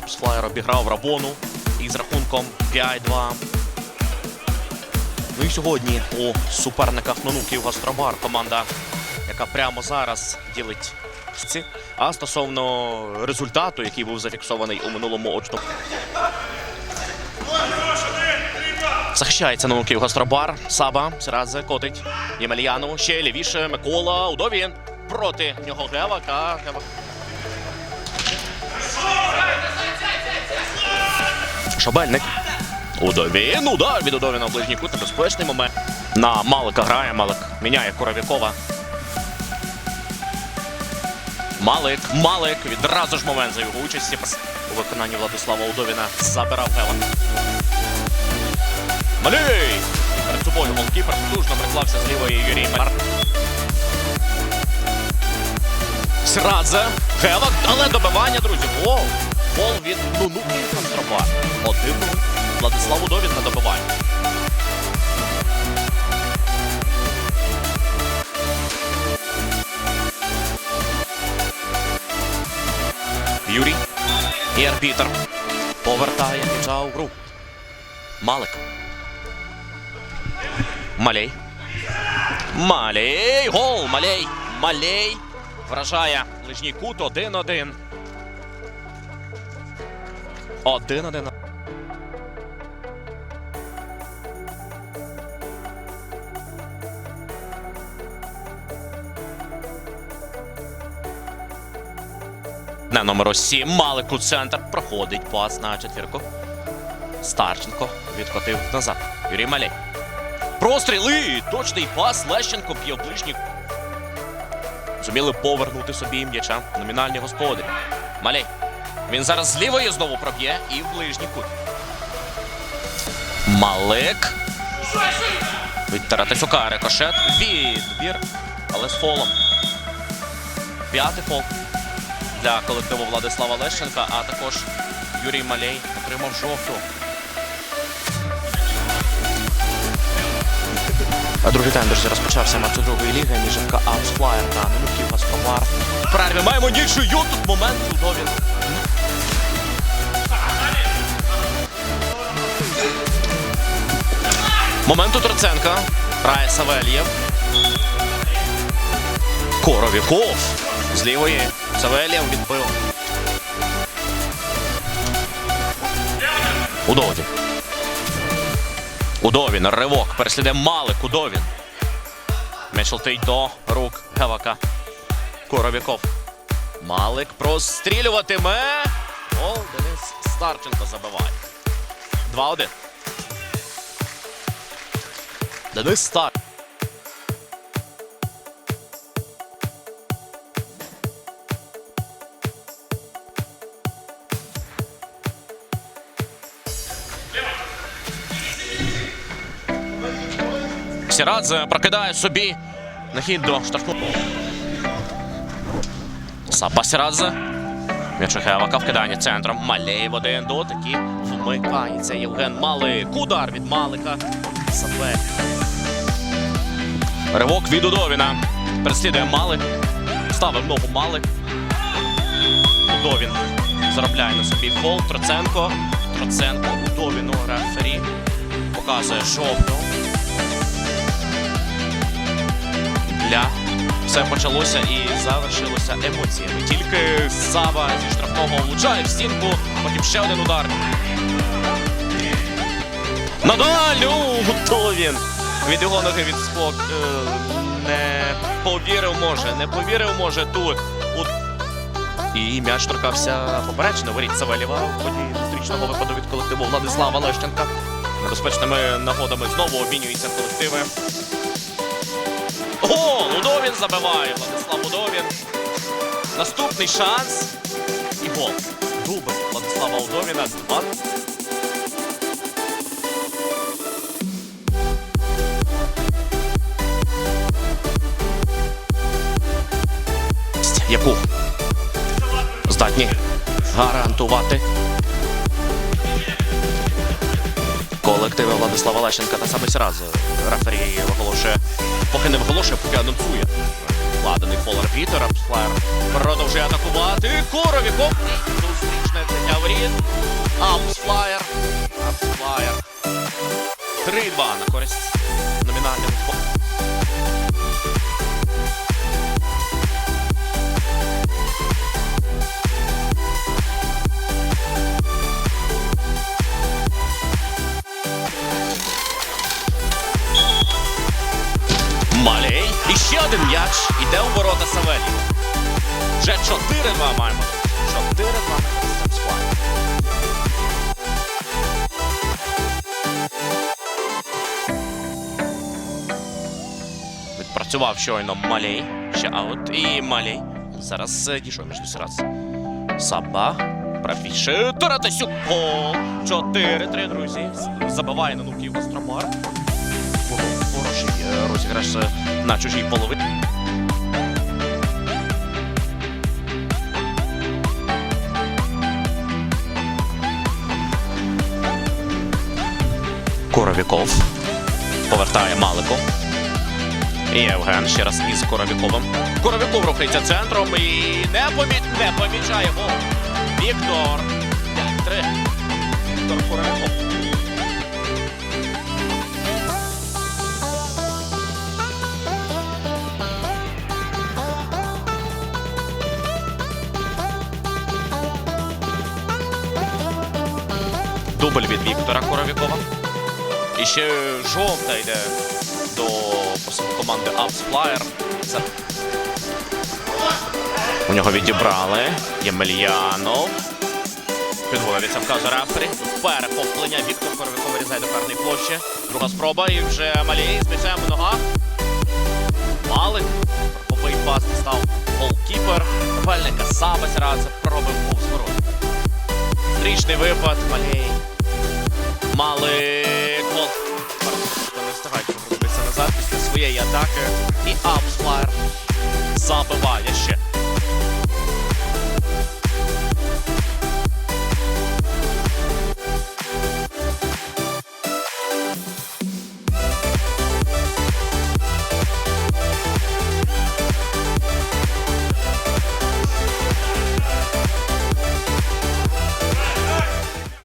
Апсфлаєр обіграв Рабону із рахунком 5-2. Ну і сьогодні у суперниках Нонуків Гастробар команда, яка прямо зараз ділить ці. А стосовно результату, який був зафіксований у минулому очному. Захищається Нонуків Гастробар. Саба Сирадзе котить Ємельянову. Ще лівіше Микола Удовін. Проти нього Гевак, а Гевак. Шабельник. Удовін. Удар від Удовіна в ближній кут. Небезпечний момент. На Малика грає. Малик міняє Коровікова. Малик. Малик. Відразу ж момент за його участі. У виконанні Владислава Удовіна забирав Гевак. Малей! Перед собою голкіпер потужно приклався з лівої Юрій Мар. Срадзе. Гевак, але добивання, друзі. Гол. Гол від Нунуки Контрабар. Один нуль. Владислав Удовін на добивання. Юрій. І арбітер повертає м'яча у гру. Малик. Малей. Малей. Гол. Малей. Малей. Вражає ближній кут 1-1. 1-1. На номеру 7 Малик у центр проходить пас на четвірку. Старченко відкотив назад. Юрій Малей. Простріли! Точний пас. Лещенко б'є в. Зуміли повернути собі м'яча номінальні господарі. Малей. Він зараз з лівої знову проб'є і в ближній кут. Малик. Від Таратисюка рикошет. Відбір. Але з фолом. П'ятий фол для колективу Владислава Лещенка, а також Юрій Малей отримав жовту. Другий друзі, розпочався матч у другої ліги між МК Апсфлаєр та Нунуків Гаспромар. В перерві маємо нічию. Тут момент чудові. Момент у Троценка. Грає Савельєв. Коровіков. З лівої Савельєв відбив. Удовін. Удовін. Ривок. Переслідує Малик. Удовін. М'яч летить до рук Гевака. Коровіков. Малик прострілюватиме. Гол Денис Старченко забиває. 2-1. Денис Стар. Сірадзе прокидає собі на хід до штрафного. Сапа Сірадзе. М'яч у вкидання центром. Малеєв один дотик і вмикається Євген Малик. Удар від Малика. Сапе. Ривок від Удовіна. Переслідує Малик. Ставив ногу Малик. Удовін заробляє на собі фол. Троценко. Троценко Удовіну рефері. Показує жовту. Ля. Все почалося і завершилося емоціями. Тільки Сава зі штрафного влучає в стінку, потім ще один удар. На дальню! Від його ноги відскок. Е, не повірив може, не повірив може тут. У... І м'яч торкався поперечно воріт Савелєва в ході зустрічного виходу від колективу Владислава Лещенка. Небезпечними нагодами знову обмінюються колективи. Гол! Удовін забиває. Владислав Удовін. Наступний шанс. І гол. Дубль Владислава Удовіна. Яку здатні гарантувати колективи Владислава Лещенка та саме Сірадзе. Рефері оголошує, поки не виголошує, поки анонсує. Вкладений фол арбітер, Апслер продовжує атакувати. Коровіков зустрічне взяття воріт. Апсфлаєр. Апсфлаєр. 3-2 на користь номінальних. М'яч. Іде у ворота Савелі. Вже 4-2 маємо. 4-2 на Відпрацював щойно Малей. Ще аут. І Малей. Зараз е, дійшов між раз. Саба. Правіше. Таратасюк. Пол. 4-3, друзі. Забиває на нуки Остромар. Хороший е, розіграш е, на чужій половині. Коровіков повертає Малику. І Євген ще раз із Коровіковим. Коровіков рухається центром і не, помі... не помічає гол. Віктор. 5-3. Віктор Коровіков. Дубль від Віктора Коровікова. І ще жовта йде до команди. Це... У нього відібрали. Ємельянов. Підводиться вказує рефері. Перехоплення. Віктор Коровіков вирізає до карної площі. Друга спроба і вже Малій з м'ячем в. Малик. Верховий пас став голкіпер. Вельника Сабась раз пробив повз ворот. Стрічний випад. Малій. Малик. своєї атаки. І Абсфлайер забиває ще.